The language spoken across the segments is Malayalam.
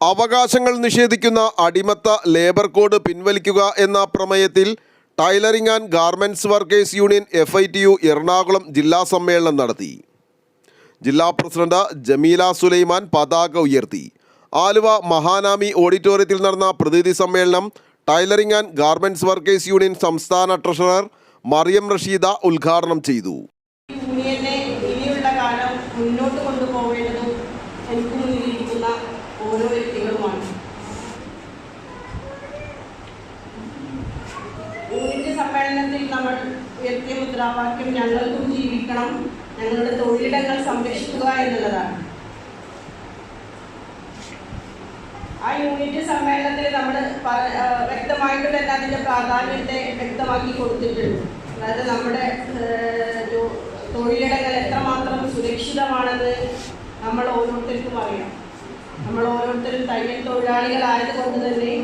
അവകാശങ്ങൾ നിഷേധിക്കുന്ന അടിമത്ത ലേബർ കോഡ് പിൻവലിക്കുക എന്ന പ്രമേയത്തിൽ tailoring and garments workers union F I T U Ernakulam ജില്ലാ സമ്മേളനം നടത്തി. ജില്ലാ പ്രസിഡന്റ് ജമീല സുലൈമാൻ പതാക ഉയർത്തി. ആലുവ മഹാനാമി ഓഡിറ്റോറിയത്തിൽ നടന്ന പ്രതിനിധി സമ്മേളനം tailoring and garments workers union സംസ്ഥാന ട്രഷറർ മറിയം റഷീദ ഉദ്ഘാടനം ചെയ്തു. മുന്നോട്ട് ഓരോ വ്യക്തികളുമാണ് യൂണിറ്റ് സമ്മേളനത്തിൽ നമ്മൾ ഉയർത്തിയ മുദ്രാവാക്യം ഞങ്ങൾക്കും ജീവിക്കണം ഞങ്ങളുടെ തൊഴിലിടങ്ങൾ സംരക്ഷിക്കുക എന്നുള്ളതാണ്. ആ യൂണിറ്റ് സമ്മേളനത്തിൽ നമ്മൾ വ്യക്തമായിട്ട് തന്നെ അതിന്റെ പ്രാധാന്യത്തെ വ്യക്തമാക്കി കൊടുത്തിട്ടുണ്ട്. അതായത് നമ്മുടെ തൊഴിലിടങ്ങൾ എത്രമാത്രം സുരക്ഷിതമാണെന്ന് നമ്മൾ ഓരോരുത്തർക്കും അറിയാം. നമ്മൾ ഓരോരുത്തരും തയ്യൽ തൊഴിലാളികളായതുകൊണ്ട് തന്നെ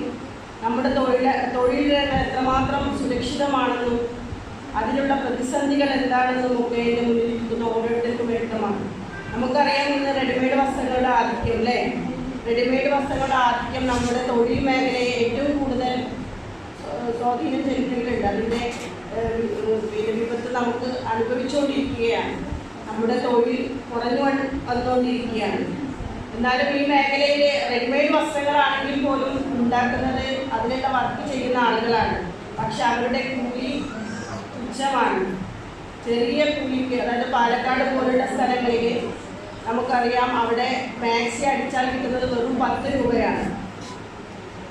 നമ്മുടെ തൊഴിൽ തൊഴിലിടങ്ങൾ എത്രമാത്രം സുരക്ഷിതമാണെന്നും അതിലുള്ള പ്രതിസന്ധികൾ എന്താണെന്നും ഒക്കെ എന്റെ മുന്നിലിരിക്കുന്ന ഓരോരുത്തർക്കും വ്യക്തമാണ്. നമുക്കറിയാം ഇന്ന് റെഡിമെയ്ഡ് വസ്ത്രങ്ങളുടെ ആധിക്യം അല്ലേ? റെഡിമെയ്ഡ് വസ്ത്രങ്ങളുടെ ആധിക്യം നമ്മുടെ തൊഴിൽ മേഖലയെ ഏറ്റവും കൂടുതൽ സ്വാധീനം ചെലുത്തിയിട്ടുണ്ട്. അതിന്റെ വിപത്ത് നമുക്ക് അനുഭവിച്ചുകൊണ്ടിരിക്കുകയാണ്. നമ്മുടെ തൊഴിൽ കുറഞ്ഞു വന്ന് വന്നുകൊണ്ടിരിക്കുകയാണ്. എന്നാലും ഈ മേഖലയിൽ റെഡിമെയ്ഡ് വസ്ത്രങ്ങളാണെങ്കിൽ പോലും ഉണ്ടാക്കുന്നത് അതിനുള്ള വർക്ക് ചെയ്യുന്ന ആളുകളാണ്. പക്ഷെ അവരുടെ കൂലി തുച്ഛമാണ്. ചെറിയ കൂലിക്ക് അതായത് പാലക്കാട് പോലുള്ള സ്ഥലങ്ങളിൽ നമുക്കറിയാം അവിടെ മാക്സി അടിച്ചാൽ കിട്ടുന്നത് വെറും പത്ത് രൂപയാണ്.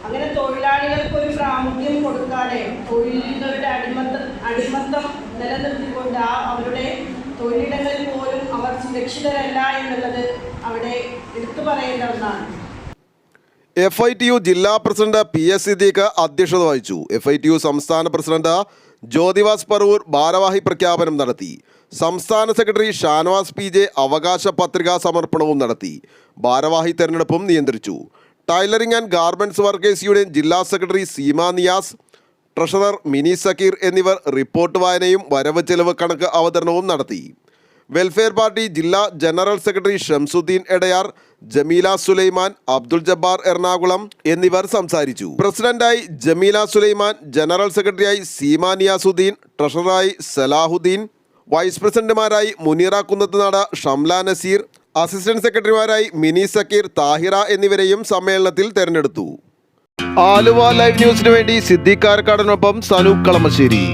അങ്ങനെ തൊഴിലാളികൾക്ക് ഒരു പ്രാമുഖ്യം കൊടുക്കാതെ തൊഴിലുകളുടെ അടിമത്ത അടിമത്തം നിലനിർത്തിക്കൊണ്ട് ആ അവരുടെ തൊഴിലിടങ്ങളിൽ പോലും സുരക്ഷിതരല്ല എന്നുള്ളത് അവിടെ എടുത്തു പറയേണ്ട ഒന്നാണ്. എഫ് ഐ ടി യു ജില്ലാ പ്രസിഡന്റ് പി എസ് സിദ്ദീഖ് അധ്യക്ഷത വഹിച്ചു. എഫ് ഐ ടി യു സംസ്ഥാന പ്രസിഡന്റ് ജ്യോതിവാസ് പറവൂർ ഭാരവാഹി പ്രഖ്യാപനം നടത്തി. സംസ്ഥാന സെക്രട്ടറി ഷാനവാസ് പി ജെ അവകാശ പത്രികാ സമർപ്പണവും നടത്തി. ഭാരവാഹി തെരഞ്ഞെടുപ്പും നിയന്ത്രിച്ചു. Tailoring and garments workers union ജില്ലാ സെക്രട്ടറി സീമ നിയാസ് ട്രഷറർ മിനി സക്കീർ എന്നിവർ റിപ്പോർട്ട് വായനയും വരവ് ചെലവ് കണക്ക് അവതരണവും നടത്തി. വെൽഫെയർ പാർട്ടി ജില്ലാ ജനറൽ സെക്രട്ടറി ഷംസുദ്ദീൻ എടയാർ ജമീല സുലൈമാൻ അബ്ദുൾ ജബ്ബാർ എറണാകുളം എന്നിവർ സംസാരിച്ചു. പ്രസിഡന്റായി ജമീല സുലൈമാൻ ജനറൽ സെക്രട്ടറിയായി സീമ നിയാസുദ്ദീൻ ട്രഷററായി സലാഹുദ്ദീൻ വൈസ് പ്രസിഡന്റുമാരായി മുനീറ കുന്നത്തുനാട് ഷംല നസീർ അസിസ്റ്റന്റ് സെക്രട്ടറിമാരായി മിനി സക്കീർ താഹിറ എന്നിവരെയും സമ്മേളനത്തിൽ തെരഞ്ഞെടുത്തു. ആലുവ ലൈവ് ന്യൂസിനു വേണ്ടി സിദ്ദീഖ് കാരക്കാടനൊപ്പം സനൂപ് കളമശ്ശേരി.